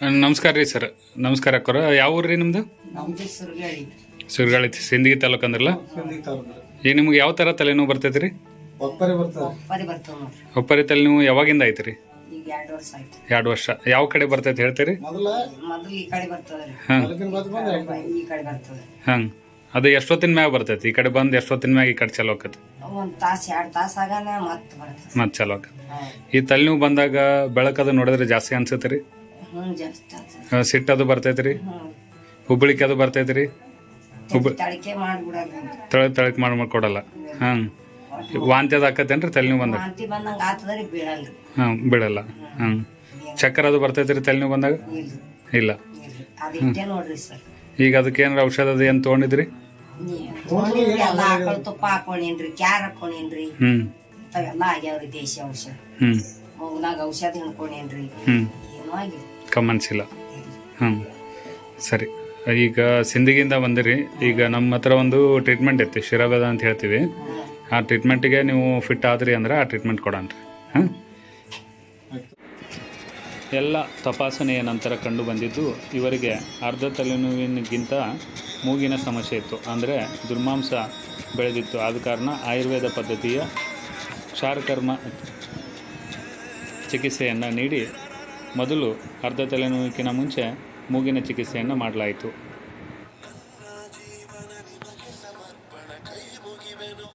ನಮಸ್ಕಾರ ರೀ ಸರ್. ನಮಸ್ಕಾರ ಅಕ್ಕರ ಯಾವ ಊರು ರೀ ನಿಮ್ದು? ನಮ್ದು ಸುರ್ಗಳಿ. ಸುರ್ಗಾಳಿ ಸಿಂದಗಿ ತಾಲೂಕು ಅಂದ್ರಲ್ಲ? ಏ ಈಗ ನಿಮ್ಗೆ ಯಾವ ಥರ ತಲೆನೋವು ಬರ್ತೈತೆ ರೀ? ಒಪ್ಪರೆ ಬರ್ತದೆ ಪರಿ ಬರ್ತವ ನೋಡ್ರಿ. ಒಪ್ಪರಿ ತಲೆನೋವು ಯಾವಾಗಿಂದ ಐತೆ ರೀ? ಈಗ ಎರಡು ವರ್ಷ ಆಯ್ತು. ಎರಡು ವರ್ಷ. ಯಾವ ಕಡೆ ಬರ್ತೈತೆ ಹೇಳ್ತೀರಿ? ಮೊದಲ? ಮೊದಲು ಈ ಕಡೆ ಬರ್ತದ್ರಿ ಹಾಂ ನಾಲ್ಕಿನ ಬಾಜು ಬಂದ್ರೆ ಈ ಕಡೆ ಬರ್ತದೆ. ಹಾಂ ಅದು ಎಷ್ಟೊತ್ತಿನ ಮ್ಯಾಗ ಬರ್ತೈತಿ? ಈ ಕಡೆ ಬಂದು ಎಷ್ಟೊತ್ತಿನ ಮ್ಯಾಗ ಈ ಕಡೆ ಚಲೋ ಆಕತಿ ಒಂದ್ ತಾಸ್ ಎರಡ್ ತಾಸ್ ಆಗಾನ ಮತ್ ಬರ್ತದೆ. ಮತ್ತೆ ಚಲೋ ಆಕತಿ. ಈ ತಲೆನೋವು ಬಂದಾಗ ಬೆಳಕದು ನೋಡಿದ್ರೆ ಜಾಸ್ತಿ ಅನ್ಸುತ್ತೆ ರೀ? ಹ್ಮ್ ಜಾಸ್ತಿ ಆಗ್ತದೆ. ಆ, ಸಿಟ್ಟದು ಬರ್ತೈತೆ ರೀ ಹ್ಮ್. ಹುಬ್ಬಳಿಕೆ ಅದು ಬರ್ತೈತ್ರಿ? ಹುಬ್ಬ ಮಾಡ್ಬಿಡೋದು. ತಳ ತಳಕ್ ಮಾಡಿ ಮಾಡ್ಕೊಡಲ್ಲ ಹಾಂ ವಾಂತಿ ಅದು ಆಕತ್ತೇನ್ರಿ? ತಲೆನೋವು ಬಂದಾಗ? ವಾಂತಿ ಬಂದಂಗ ಆತದ್ರಿ ಬೀಳಲ್ರಿ ಹಾಂ ಬಿಡಲ್ಲ ಹಾಂ ಚಕ್ರ ಅದು ಬರ್ತೈತ್ರಿ ತಲೆ ತಲೆನೋವು ಬಂದಾಗ? ಇಲ್ರಿ ಇಲ್ಲ. ಇಲ್ರಿ ಅದ್ ನೋಡ್ರಿ ಸರ್. ಈಗ ಅದಕ್ಕೆ ಏನಾರ ಔಷಧ ಅದು ಏನು ತೊಗೊಂಡಿದ್ರಿ? ಎಲ್ಲ ಆಕಳ ತುಪ್ಪ ಹಾಕೊಂಡೇನ್ರಿ ಕ್ಯಾರ್ ಹಾಕೊಂಡೇನ್ರಿ ಹ್ಞೂ ಇಂಥವೆಲ್ಲ ಆಗ್ಯಾವ್ರಿ ದೇಶಿ ಔಷಧ. ಹ್ಞೂ ಮಗುನಾಗ ಔಷಧ ಹಿಂಡ್ಕೊಂಡೇನ್ರಿ ಹ್ಞೂ ಏನೂ ಆಗಿಲ್ಲ. ಕಮ್ಮನ್ಸಿಲ್ಲ ಹ್ಞೂ ಸರಿ. ಈಗ ಸಿಂಧಿಗಿಂದ ಬಂದಿರಿ. ಈಗ ನಮ್ಮ ಹತ್ರ ಒಂದು ಟ್ರೀಟ್ಮೆಂಟ್ ಐತಿ ಶಿರಾಬೇದ ಅಂತ ಹೇಳ್ತೀವಿ. ಆ ಟ್ರೀಟ್ಮೆಂಟಿಗೆ ನೀವು ಫಿಟ್ ಆದ್ರಿ ಅಂದ್ರೆ ಆ ಟ್ರೀಟ್ಮೆಂಟ್ ಕೊಡೋಣ ರೀ ಹಾಂ ಎಲ್ಲ ತಪಾಸಣೆಯ ನಂತರ ಕಂಡು ಬಂದಿದ್ದು, ಇವರಿಗೆ ಅರ್ಧ ತಲೆನೋವಿನಗಿಂತ ಮೂಗಿನ ಸಮಸ್ಯೆ ಇತ್ತು. ಅಂದರೆ ದುರ್ಮಾಂಸ ಬೆಳೆದಿತ್ತು. ಆದ ಕಾರಣ ಆಯುರ್ವೇದ ಪದ್ಧತಿಯ ಕ್ಷಾರಕರ್ಮ ಚಿಕಿತ್ಸೆಯನ್ನು ನೀಡಿ ಮೊದಲು ಅರ್ಧ ತಲೆನೋವಿಕಿನ ಮುಂಚೆ ಮೂಗಿನ ಚಿಕಿತ್ಸೆಯನ್ನು ಮಾಡಲಾಯಿತು.